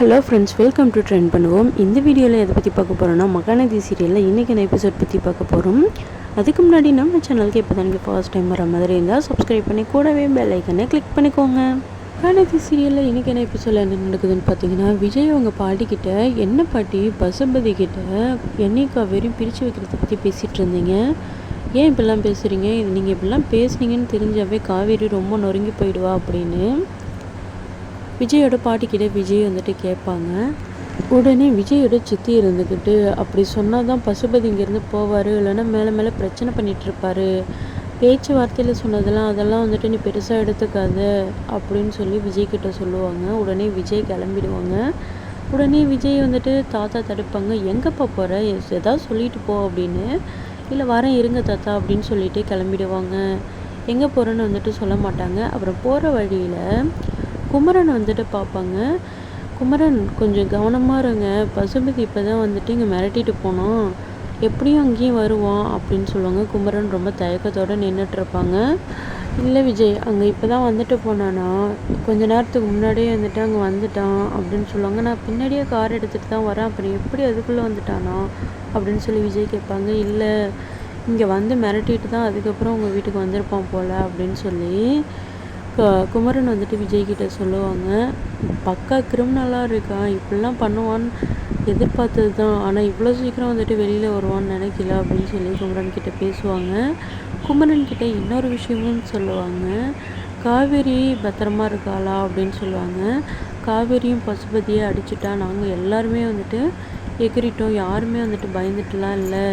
Hello friends welcome to trend பண்ணுவோம். இந்த வீடியோவில் எதை பற்றி பார்க்க போகிறோம்னா மகாநதி சீரியலில் இன்றைக்கி நான் எபிசோட் பற்றி பார்க்க போகிறோம் அதுக்கு முன்னாடி நம்ம சேனலுக்கு இப்போ தான் நீங்கள் ஃபர்ஸ்ட் டைம் வர மாதிரி இருந்தால் சப்ஸ்கிரைப் பண்ணி கூடவே பெல் ஐக்கனை கிளிக் பண்ணிக்கோங்க. மகாநதி சீரியலில் இன்றைக்கி என்ன எபிசோடில் என்ன நடக்குதுன்னு பார்த்தீங்கன்னா விஜய் அவங்க பாட்டிக்கிட்ட என்ன பாட்டி பசுபதி கிட்ட என்னைக்கா வெறும் பிரித்து வைக்கிறத பற்றி பேசிகிட்டு இருந்தீங்க? ஏன் இப்படிலாம் பேசுகிறீங்க இது நீங்கள் இப்படிலாம் பேசுனீங்கன்னு தெரிஞ்சாவே காவேரி ரொம்ப நொறுங்கி போயிடுவா அப்படின்னு. விஜயோட பாட்டிக்கிட்ட விஜய் வந்துட்டு கேட்பாங்க. உடனே விஜயோட சித்தி இருந்துக்கிட்டு அப்படி சொன்னால் தான் பசுபதி இங்கேருந்து போவார் இல்லைன்னா மேலே மேலே பிரச்சனை பண்ணிகிட்ருப்பாரு பேச்சுவார்த்தையில் சொன்னதெல்லாம் அதெல்லாம் வந்துட்டு நீ பெருசாக எடுத்துக்காத அப்படின்னு சொல்லி விஜய் கிட்ட சொல்லுவாங்க. உடனே விஜய் கிளம்பிடுவாங்க. உடனே விஜய் வந்துட்டு தாத்தா தடுப்பாங்க எங்கப்பா போகிற ஏதாவது சொல்லிட்டு போ அப்படின்னு. இல்லை வரேன் இருங்க தாத்தா அப்படின்னு சொல்லிட்டு கிளம்பிடுவாங்க. எங்கே போகிறேன்னு வந்துட்டு சொல்ல மாட்டாங்க. அப்புறம் போகிற வழியில் குமரன் வந்துட்டு பார்ப்பாங்க. குமரன் கொஞ்சம் கவனமாக இருங்க. பசுபதி இப்போ தான் வந்துட்டு இங்கே மிரட்டிட்டு போனோம் எப்படியும் அங்கேயும் வருவான் அப்படின்னு சொல்லுவாங்க. குமரன் ரொம்ப தயக்கத்தோடு நின்றுட்டுருப்பாங்க இல்லை விஜய் அங்கே இப்போ தான் வந்துட்டு போனானா? கொஞ்ச நேரத்துக்கு முன்னாடியே வந்துட்டு அங்கே வந்துட்டான் அப்படின்னு சொல்லுவாங்க. நான் பின்னாடியே கார் எடுத்துகிட்டு தான் வரேன். அப்புறம் எப்படி அதுக்குள்ளே வந்துட்டானா? அப்படின்னு சொல்லி விஜய் கேட்பாங்க. இல்லை இங்கே வந்து மிரட்டிட்டு தான் அதுக்கப்புறம் உங்கள் வீட்டுக்கு வந்திருப்பான் போல் அப்படின்னு சொல்லி க- குமரன் வந்துட்டு விஜய்கிட்ட சொல்லுவாங்க பக்கா கிரிமினலாக இருக்கான் இப்படிலாம் பண்ணுவான்னு எதிர்பார்த்தது தான். ஆனால் இவ்வளோ சீக்கிரம் வந்துட்டு வெளியில் வருவான்னு நினைக்கல அப்படின்னு சொல்லி குமரன் கிட்ட பேசுவாங்க. குமரன் கிட்ட இன்னொரு விஷயமும் சொல்லுவாங்க. காவேரி பத்திரமா இருக்காளா? அப்படின்னு சொல்லுவாங்க. காவேரியும் பசுபதியை அடிச்சுட்டா நாங்கள் எல்லாருமே வந்துட்டு எகிரிட்டோம். யாருமே வந்துட்டு பயந்துட்டுலாம் இல்லை.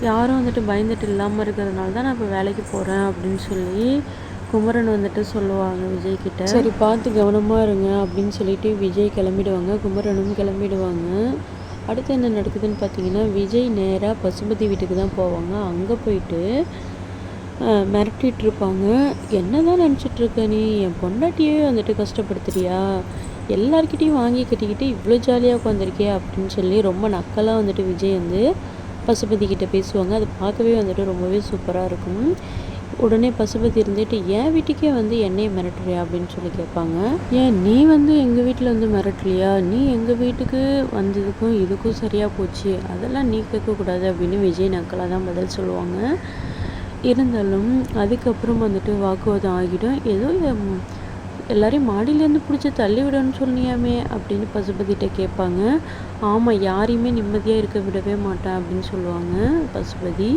யாரும் வந்துட்டு பயந்துட்டு இல்லாமல் இருக்கிறதுனால தான் நான் இப்போ வேலைக்கு போகிறேன் அப்படின்னு சொல்லி குமரன் வந்துட்டு சொல்லுவாங்க விஜய் கிட்ட சரி பார்த்து கவனமாக இருங்க அப்படின்னு சொல்லிட்டு விஜய் கிளம்பிடுவாங்க. குமரனும் கிளம்பிடுவாங்க. அடுத்து என்ன நடக்குதுன்னு பார்த்தீங்கன்னா விஜய் நேராக பசுபதி வீட்டுக்கு தான் போவாங்க. அங்கே போயிட்டு மிரட்டிகிட்டு இருப்பாங்க. என்ன தான் நினச்சிட்ருக்க நீ? என் பொண்டாட்டியே வந்துட்டு கஷ்டப்படுத்துறியா? எல்லாருக்கிட்டையும் வாங்கி கட்டிக்கிட்டு இவ்வளோ ஜாலியாக உட்காந்துருக்கே அப்படின்னு சொல்லி ரொம்ப நக்கலாக வந்துட்டு விஜய் வந்து பசுபதி கிட்ட பேசுவாங்க. அது பார்க்கவே வந்துட்டு ரொம்பவே சூப்பராக இருக்கும். உடனே பசுபதி இருந்துட்டு என் வீட்டுக்கே வந்து என்னைய மிரட்டுறியா? அப்படின்னு சொல்லி கேட்பாங்க. ஏன் நீ வந்து எங்கள் வீட்டில் வந்து மிரட்டலையா? நீ எங்கள் வீட்டுக்கு வந்ததுக்கும் இதுக்கும் சரியாக போச்சு. அதெல்லாம் நீ கேட்கக்கூடாது அப்படின்னு விஜய் நக்கலாக தான் பதில் சொல்லுவாங்க. இருந்தாலும் அதுக்கப்புறம் வந்துட்டு வாக்குவாதம் ஆகிடும். ஏதோ எல்லாரையும் மாடியிலேருந்து பிடிச்சி தள்ளி விடணும்னு சொன்னியாமே அப்படின்னு பசுபதிகிட்ட கேட்பாங்க. ஆமாம் யாரையுமே நிம்மதியாக இருக்க விடவே மாட்டேன் அப்படின்னு சொல்லுவாங்க பசுபதி.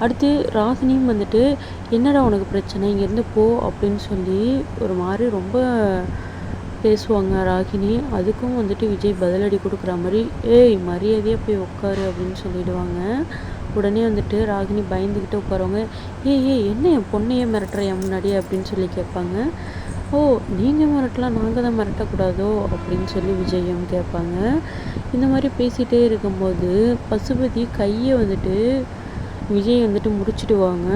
அடுத்து ராகினியும் வந்துட்டு என்னடா உனக்கு பிரச்சனை? இங்கேருந்து போ அப்படின்னு சொல்லி ஒரு மாதிரி ரொம்ப பேசுவாங்க ராகினி. அதுக்கும் வந்துட்டு விஜய் பதிலடி கொடுக்குற மாதிரி ஏய் மரியாதையாக போய் உட்காரு அப்படின்னு சொல்லிடுவாங்க. உடனே வந்துட்டு ராகினி பயந்துக்கிட்டு உட்காருவாங்க. ஏய் ஏய் என்ன என் பொண்ணையே மிரட்டுற என் முன்னாடியே? அப்படின்னு சொல்லி கேட்பாங்க. ஓ நீங்கள் மிரட்டலாம் நாங்கள் தான் மிரட்டக்கூடாதோ? அப்படின்னு சொல்லி விஜயம் கேட்பாங்க. இந்த மாதிரி பேசிகிட்டே இருக்கும்போது பசுபதி கையை வந்துட்டு விஜய் வந்துட்டு முறிச்சிடுவாங்க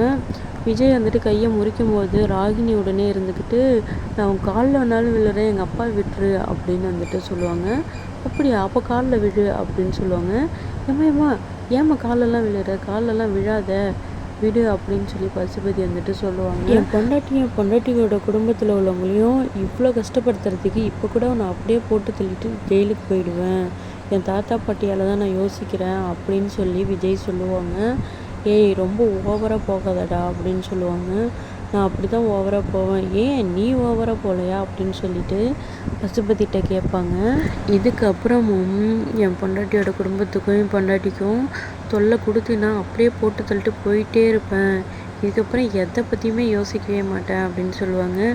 விஜய் வந்துட்டு கையை முறிக்கும் போது ராகினி உடனே இருந்துக்கிட்டு நான் உன் காலில் வேணாலும் விழுறேன் எங்கள் அப்பா விட்டுரு அப்படின்னு வந்துட்டு சொல்லுவாங்க. அப்படியா? அப்போ காலில் விழு அப்படின்னு சொல்லுவாங்க. ஏம்மா ஏமா ஏமா காலெல்லாம் விழுற? காலெல்லாம் விழாத? விடு அப்படின்னு சொல்லி பசுபதி வந்துட்டு சொல்லுவாங்க. என் பொண்டாட்டியும் பொண்டாட்டியோட குடும்பத்தில் உள்ளவங்களையும் இவ்வளோ கஷ்டப்படுத்துறதுக்கு இப்போ கூட நான் அப்படியே போட்டு தள்ளிட்டு ஜெயிலுக்கு போயிடுவேன். என் தாத்தா பாட்டியால் தான் நான் யோசிக்கிறேன் அப்படின்னு சொல்லி விஜய் சொல்லுவாங்க. ஏய் ரொம்ப ஓவராக போகாதடா அப்படின்னு சொல்லுவாங்க. நான் அப்படி தான் ஓவராக போவேன். ஏன் நீ ஓவராக போகலையா அப்படின்னு சொல்லிட்டு பசுபதிட்ட கேட்பாங்க. இதுக்கப்புறமும் என் பொண்டாட்டியோட குடும்பத்துக்கும் என் பொண்டாட்டிக்கும் தொல்லை கொடுத்து நான் அப்படியே போட்டு தள்ளிட்டு போயிட்டே இருப்பேன். இதுக்கப்புறம் எதை பற்றியுமே யோசிக்கவே மாட்டேன் அப்படின்னு சொல்லுவாங்க.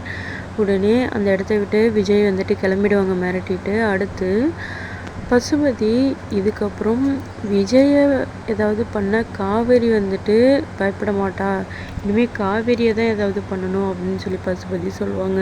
உடனே அந்த இடத்த விட்டு விஜய் வந்துட்டு கிளம்பிடுவாங்க மிரட்டிட்டு. அடுத்து பசுபதி இதுக்கப்புறம் விஜய ஏதாவது பண்ண காவேரி வந்துட்டு பயப்பட மாட்டா. இனிமேல் காவேரியை தான் ஏதாவது பண்ணணும் அப்படின்னு சொல்லி பசுபதி சொல்லுவாங்க.